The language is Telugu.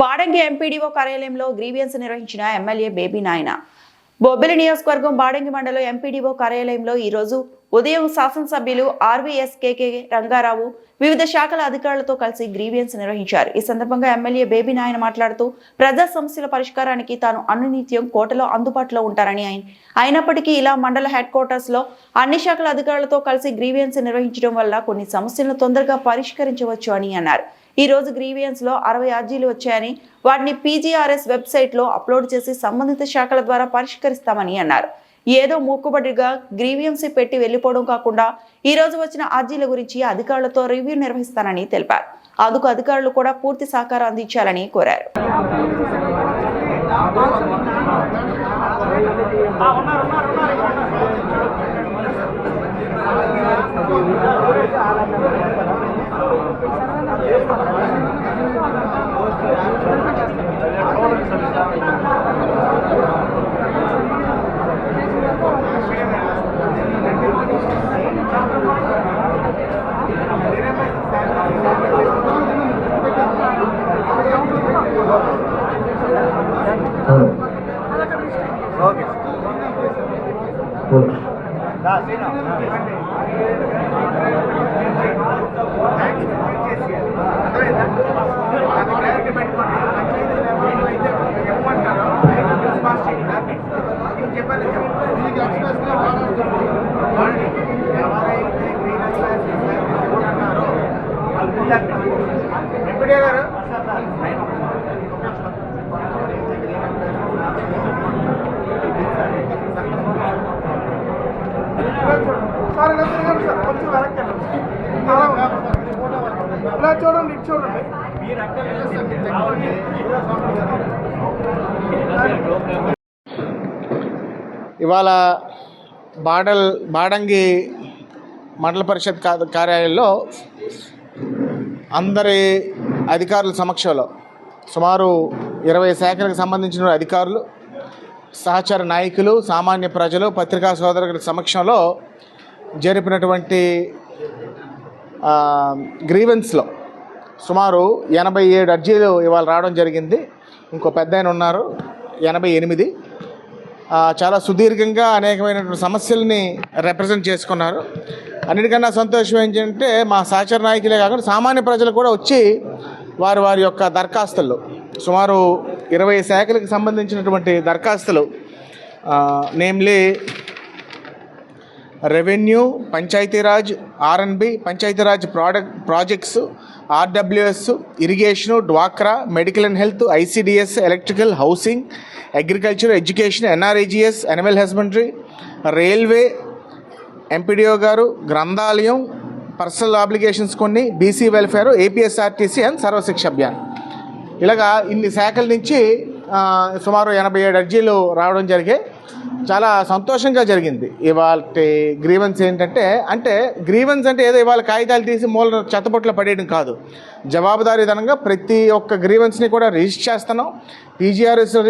బాడంగి ఎంపీడీఓ కార్యాలయంలో గ్రీవియన్స్ నిర్వహించిన ఎమ్మెల్యే బేబీ నాయన. బొబ్బిలి నియోజకవర్గం బాడంగి మండలం ఎంపీడీఓ కార్యాలయంలో ఈరోజు ఉదయం శాసనసభ్యులు ఆర్వీఎస్కేకే రంగారావు వివిధ శాఖల అధికారులతో కలిసి గ్రీవియన్స్ నిర్వహించారు. ఈ సందర్భంగా ఎమ్మెల్యే బేబీ నాయన మాట్లాడుతూ ప్రజా సమస్యల పరిష్కారానికి తాను అనునిత్యం కోటలో అందుబాటులో ఉంటారని ఆయన అయినప్పటికీ ఇలా మండల హెడ్ క్వార్టర్స్లో అన్ని శాఖల అధికారులతో కలిసి గ్రీవియన్స్ నిర్వహించడం వల్ల కొన్ని సమస్యలను తొందరగా పరిష్కరించవచ్చు అని అన్నారు. ఈ రోజు గ్రీవియన్స్లో అరవై అర్జీలు వచ్చాయని వాటిని పీజీఆర్ఎస్ వెబ్సైట్లో అప్లోడ్ చేసి సంబంధిత శాఖల ద్వారా పరిష్కరిస్తామని అన్నారు. ఏదో మూకుబడిగా గ్రీవియన్స్ పెట్టి వెళ్ళిపోవడం కాకుండా ఈ రోజు వచ్చిన అర్జీల గురించి అధికారులతో రివ్యూ నిర్వహిస్తానని తెలిపారు. అందుకు అధికారులు కూడా పూర్తి సహకారం అందించాలని కోరారు. ఉన్నారు. Gracias. సార్ ఇలా తిరగండి సార్. కొంచెం వెనక్కి వెళ్ళండి. ఇలా చూడండి ఇటు చూడండి. ఇవాళ బాడల్ బాడంగి మండల పరిషత్ కార్యాలయంలో అందరి అధికారుల సమక్షంలో సుమారు ఇరవై శాఖలకు సంబంధించిన అధికారులు సహచర నాయకులు సామాన్య ప్రజలు పత్రికా సోదరుల సమక్షంలో జరిపినటువంటి గ్రీవెన్స్లో సుమారు ఎనభై ఏడు అర్జీలు ఇవాళ రావడం జరిగింది. ఇంకో పెద్ద ఆయన ఉన్నారు ఎనభై ఎనిమిది. చాలా సుదీర్ఘంగా అనేకమైనటువంటి సమస్యల్ని రిప్రజెంట్ చేసుకున్నారు. అన్నిటికన్నా సంతోషం ఏంటంటే మా సహచర నాయకులే కాకుండా సామాన్య ప్రజలు కూడా వచ్చి వారి వారి యొక్క దరఖాస్తులు సుమారు ఇరవై శాఖలకు సంబంధించినటువంటి దరఖాస్తులు namely revenue Panchayati Raj RNB Panchayati Raj product projects RWS irrigation డ్వాక్రా medical and health ICDS electrical housing agriculture education NREGS animal husbandry railway MPDO గారు గ్రంథాలయం పర్సనల్ ఆబ్లిగేషన్స్ కొన్ని BC welfare APSRTC and Sarva Shiksha Abhiyan. ఇలాగా ఇన్ని శాఖల నుంచి సుమారు ఎనభై ఏడు అర్జీలు రావడం జరిగాయి చాలా సంతోషంగా జరిగింది. ఇవాళ గ్రీవెన్స్ ఏంటంటే అంటే గ్రీవెన్స్ అంటే ఏదో ఇవాళ కాగితాలు తీసి మూల చెత్తపొట్లో పడేయడం కాదు. జవాబుదారీతనంగా ప్రతి ఒక్క గ్రీవెన్స్ని కూడా రిజిస్టర్ చేస్తున్నాం. పీజీఆర్ఎస్